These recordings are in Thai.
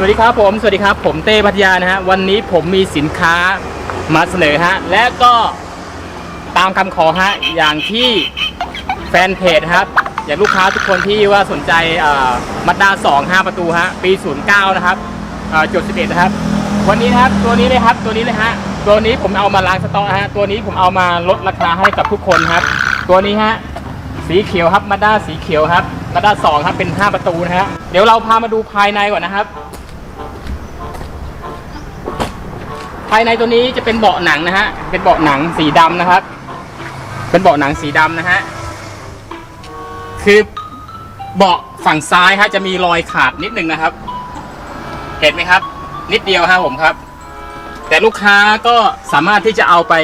สวัสดีครับผมสวัสดีครับผมเต้พัทยานะฮะวันนี้ผมมีสินค้ามาเสนอฮะและก็ตามคำขอฮะอย่างที่แฟนเพจครับอย่างลูกค้าทุกคนที่ว่าสนใจมัดด้า2 5 ประตูฮะปี 09 นะครับเอ่อจุด11นะครับ วันนี้นะครับตัวนี้เลยครับตัวนี้เลยฮะตัวนี้ผมเอามาล้างสต็อกฮะตัวนี้ผมเอามาลดราคาให้กับทุกคนครับ ตัวนี้ฮะสีเขียวครับมาด้าสีเขียวครับมาด้าสองครับเป็น 5 ประตูนะฮะเดี๋ยวเราพามาดูภายในก่อนนะครับ ภายในตัวนี้จะเป็นเบาะหนังนะฮะ เป็นเบาะหนังสีดำนะครับ เป็นเบาะหนังสีดำนะฮะ คือเบาะฝั่งซ้ายฮะจะมีรอยขาดนิดนึงนะครับ เห็นไหมครับ นิดเดียวฮะผมครับ แต่ลูกค้าก็สามารถที่จะเอาไป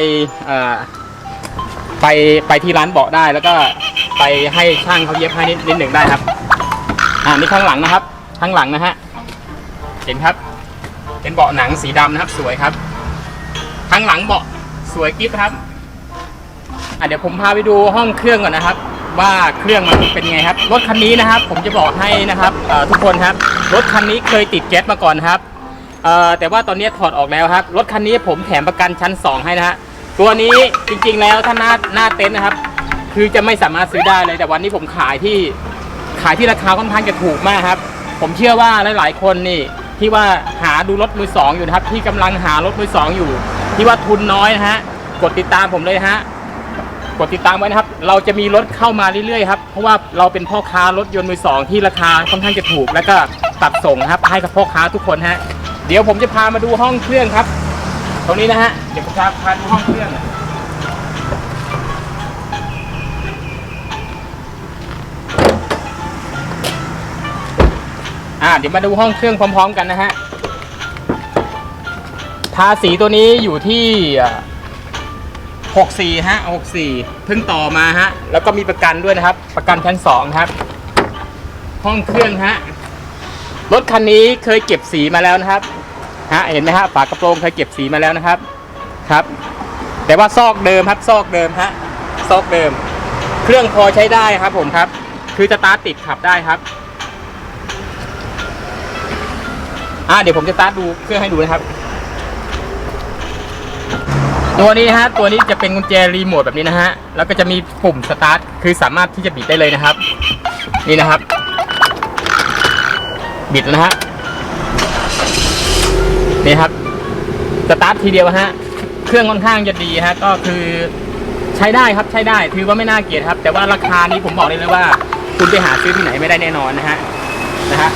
ไปไปที่ร้านเบาะได้แล้วก็ไปให้ช่างเขาเย็บให้นิดนิดหนึ่งได้ครับ อ่านี่ข้างหลังนะครับ ข้างหลังนะฮะ เห็นครับ เป็นเบาะหนังสีดำนะครับ สวยครับ ข้างหลังเบาะสวยกิ๊บครับอะเดี๋ยวผมพาไปดูห้องเครื่องก่อนนะครับ ว่าเครื่องมันเป็นไงครับรถคันนี้นะครับ ผมจะบอกให้นะครับทุกคนครับรถคันนี้เคยติดแก๊สมาก่อนครับแต่ว่าตอนนี้ถอดออกแล้วครับรถคันนี้ผมแถมประกันชั้น 2 ให้นะฮะตัวนี้จริงๆแล้วถ้าหน้าหน้าเต็นท์นะครับ คือจะไม่สามารถซื้อได้เลย แต่วันนี้ผมขายที่ขายที่ราคาค่อนข้างจะถูกมากครับ ผมเชื่อว่าหลายๆคนนี่ที่ว่าหาดูรถมือสองอยู่นะครับ ที่กำลังหารถมือสองอยู่ ที่ว่าทุนน้อยนะฮะ กดติดตามผมเลยฮะ กดติดตามไว้นะครับ เราจะมีรถเข้ามาเรื่อยๆครับ เพราะว่าเราเป็นพ่อค้ารถยนต์มือสองที่ราคาค่อนข้างจะถูก แล้วก็ตัดส่งนะครับ ให้กับพ่อค้าทุกคนฮะ เดี๋ยวผมจะพามาดูห้องเครื่องครับ ตรงนี้นะฮะ เดี๋ยวผมจะพาดูห้องเครื่องอ่าเดี๋ยวมาดูห้องเครื่องพร้อม ๆ กันนะฮะ ทาสีตัวนี้อยู่ที่64ฮะ64เพิ่งต่อมาฮะ แล้วก็มีประกันด้วยนะครับ ประกันชั้น2ครับ ห้องเครื่องฮะ รถคันนี้เคยเก็บสีมาแล้วนะครับ ฮะ เห็นไหมฮะ ฝากระโปรงเคยเก็บสีมาแล้วนะครับ ครับ แต่ว่าซอกเดิมครับ ซอกเดิมฮะ ซอกเดิม เครื่องพอใช้ได้ครับ ผมครับ คือสตาร์ทติดขับได้ครับ อ่าเดี๋ยวผมจะสตาร์ทดูเครื่องให้ดูนะครับ ตัวนี้นะฮะตัวนี้จะเป็นกุญแจรีโมทแบบนี้นะฮะแล้วก็จะมีปุ่มสตาร์ทคือสามารถที่จะบิดได้เลยนะครับ นี่นะครับ บิดนะฮะนี่ครับสตาร์ททีเดียวฮะเครื่องค่อนข้างจะดีฮะก็คือใช้ได้ครับใช้ได้ถือว่าไม่น่าเกลียดครับ แต่ว่าราคานี้ผมบอกเลยเลยว่า คุณไปหาซื้อที่ไหนไม่ได้แน่นอนนะฮะนะฮะ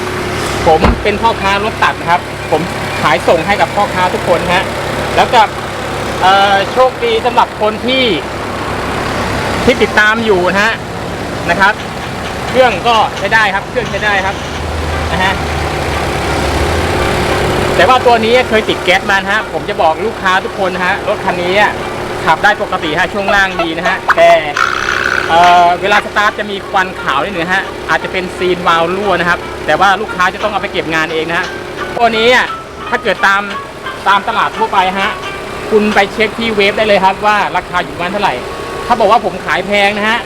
ผมเป็นพ่อค้ารถตัดนะครับ ผมขายส่งให้กับพ่อค้าทุกคนฮะแล้วกับ เอ่อโชคดีสำหรับคนที่ที่ติดตามอยู่นะฮะนะครับ เครื่องก็ใช้ได้ครับ เครื่องใช้ได้ครับนะฮะแต่ว่าตัวนี้เคยติดแก๊สมานะฮะ ผมจะบอกลูกค้าทุกคนนะฮะรถคันนี้ขับได้ปกติฮะช่วงล่างดีนะฮะแต่เเวลาสตาร์ทจะมีควันขาวนิดหนึ่งฮะอาจจะเป็นซีนวาล์วรั่วนะครับ แต่ว่าลูกค้าจะต้องเอาไปเก็บงานเองนะฮะตัวนี้ถ้าเกิดตามตามตลาดทั่วไปฮะ คุณไปเช็คที่เว็บได้เลยครับว่าราคาอยู่ประมาณเท่าไหร่ ถ้าบอกว่าผมขายแพงนะฮะ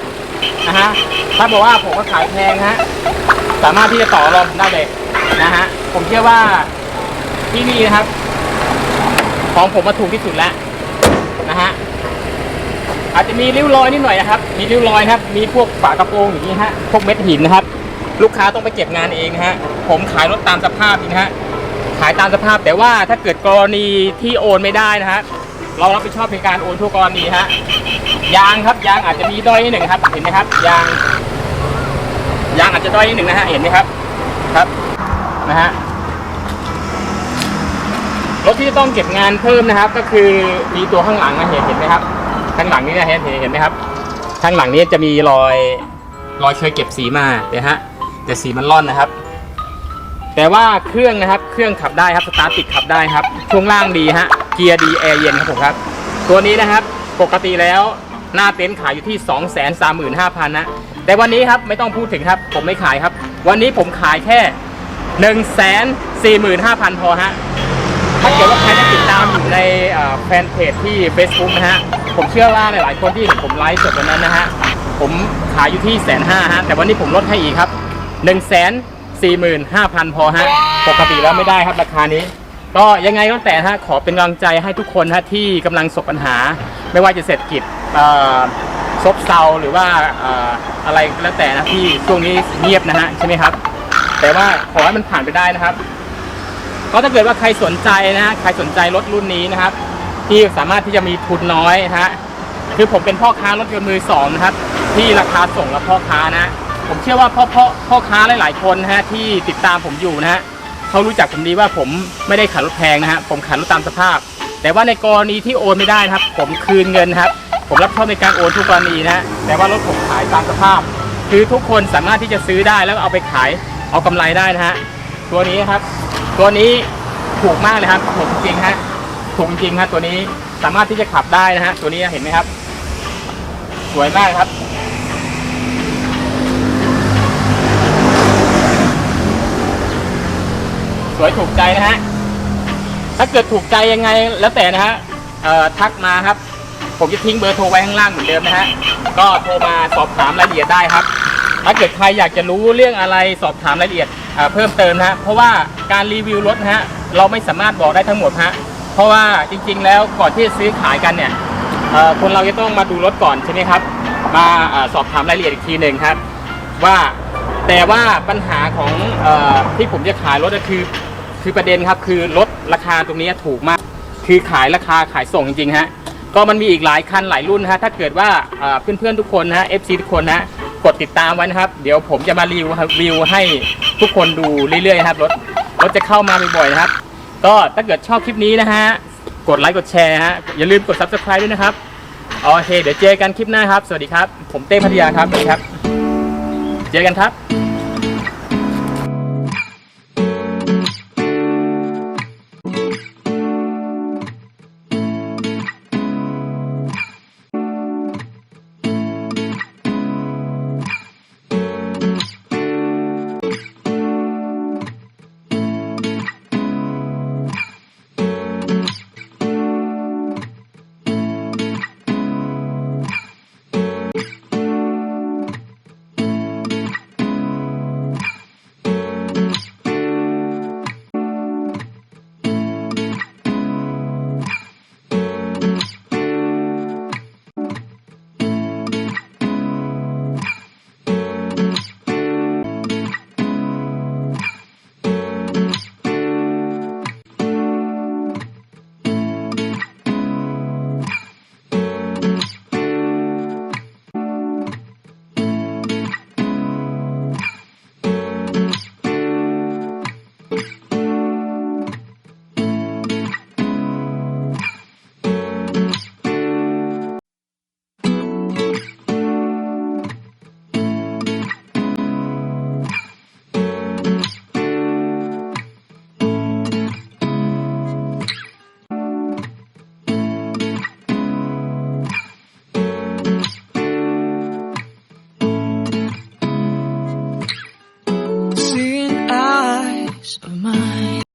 นะฮะถ้าบอกว่าผมก็ขายแพงฮะสามารถที่จะต่อรองผมได้เลยนะฮะผมเชื่อว่าที่นี่นะครับ ของผมมาถูกที่สุดแล้วนะฮะอาจจะมีริ้วรอยนิดหน่อยนะครับ มีริ้วรอยนะครับ มีพวกฝากระโปรงอย่างนี้ฮะ พวกเม็ดหินนะครับ ลูกค้าต้องไปเก็บงานเองนะฮะ ผมขายรถตามสภาพนะฮะ ขายตามสภาพ แต่ว่าถ้าเกิดกรณีที่โอนไม่ได้นะฮะเรารับผิดชอบในการโอนทุกกรณีฮะยางครับยางอาจจะมีด้อยนิดหนึ่งครับ เห็นไหมครับยางยางอาจจะด้อยนิดหนึ่งนะฮะเห็นไหมครับครับนะฮะรถที่จะต้องเก็บงานเพิ่มนะครับ ก็คือมีตัวข้างหลังนะเห็นเห็นไหมครับข้างหลังนี้นะเห็นเห็นเห็นไหมครับข้างหลังนี้จะมีรอยรอยเคยเก็บสีมาเดี๋ยวฮะแต่สีมันร่อนนะครับ แต่ว่าเครื่องนะครับเครื่องขับได้ครับสตาร์ทติดขับได้ครับ ช่วงล่างดีฮะเกียร์ดีแอร์เย็นครับผมครับ ตัวนี้นะครับปกติแล้วหน้าเต็นท์ขายอยู่ที่ 2 3 5 0 0 0นะแต่วันนี้ครับไม่ต้องพูดถึงครับ ผมไม่ขายครับ วันนี้ผมขายแค่ 1 4 5 0 0 0 พอฮะถ้าเกิดว่าใครได้ติดตามอยู่ในแฟนเพจที่ Facebook นะฮะผมเชื่อว่าหลายๆคนที่เห็นผมไลฟ์สดวันนั้นนะฮะผมขายอยู่ที่แสนห้าฮะแต่วันนี้ผมลดให้อีกครับ1นึ่งแสน 45,000 พอฮะ ปกติแล้วไม่ได้ครับราคานี้ ก็ยังไงก็แต่ฮะขอเป็นกำลังใจให้ทุกคนฮะที่กำลังประสบปัญหา ไม่ว่าจะเศรษฐกิจเอ่อซบเซาหรือว่าเอ่ออะไรก็แล้วแต่นะที่ช่วงนี้เงียบนะฮะใช่ไหมครับ แต่ว่าขอให้มันผ่านไปได้นะครับ ก็ถ้าเกิดว่าใครสนใจนะฮะใครสนใจรถรุ่นนี้นะครับ ที่สามารถที่จะมีทุนน้อยนะฮะคือผมเป็นพ่อค้ารถยนต์มือสองนะครับ ที่ราคาส่งกับพ่อค้านะ ผมเชื่อว่าพ่อพ่อพ่อค้าหลาย ๆ คนนะฮะที่ติดตามผมอยู่นะฮะเขารู้จักผมดีว่าผมไม่ได้ขายรถแพงนะฮะผมขายรถตามสภาพ แต่ว่าในกรณีที่โอนไม่ได้นะครับ ผมคืนเงินครับ ผมรับผิดชอบในการโอนทุกกรณีนะฮะแต่ว่ารถผมขายตามสภาพ คือทุกคนสามารถที่จะซื้อได้แล้วเอาไปขายเอากำไรได้นะฮะตัวนี้ครับ ตัวนี้ถูกมากเลยครับถูกจริงฮะถูกจริงฮะตัวนี้สามารถที่จะขับได้นะฮะตัวนี้เห็นไหมครับ สวยมากครับ วยถูกใจนะฮะ ถ้าเกิดถูกใจยังไงแล้วแต่นะฮะทักมาครับ ผมจะทิ้งเบอร์โทรไว้ข้างล่างเหมือนเดิมนะฮะ ก็โทรมาสอบถามรายละเอียดได้ครับ ถ้าเกิดใครอยากจะรู้เรื่องอะไรสอบถามรายละเอียดเพิ่มเติมนะฮะ เพราะว่าการรีวิวรถนะฮะเราไม่สามารถบอกได้ทั้งหมดฮะ เพราะว่าจริง ๆ แล้วก่อนที่จะซื้อขายกันเนี่ยคนเราจะต้องมาดูรถก่อนใช่ไหมครับ มาสอบถามรายละเอียดอีกทีหนึ่งครับ ว่าแต่ว่าปัญหาของออที่ผมจะขายรถก็คือ คือประเด็นครับคือลดราคาตรงนี้ถูกมาก คือขายราคาขายส่งจริงๆฮะก็มันมีอีกหลายคันหลายรุ่นนะฮะถ้าเกิดว่าเพื่อนๆทุกคนนะฮะ FC ทุกคนนะฮะกดติดตามไว้นะครับ เดี๋ยวผมจะมารีวิวให้ทุกคนดูเรื่อยๆครับรถรถจะเข้ามาบ่อยๆครับ ก็ถ้าเกิดชอบคลิปนี้นะฮะกดไลค์กดแชร์ฮะอย่าลืมกด subscribe ด้วยนะครับโอเค เดี๋ยวเจอกันคลิปหน้าครับ สวัสดีครับ ผมเต้พัทยาครับสวัสดีครับ เจอกันครับ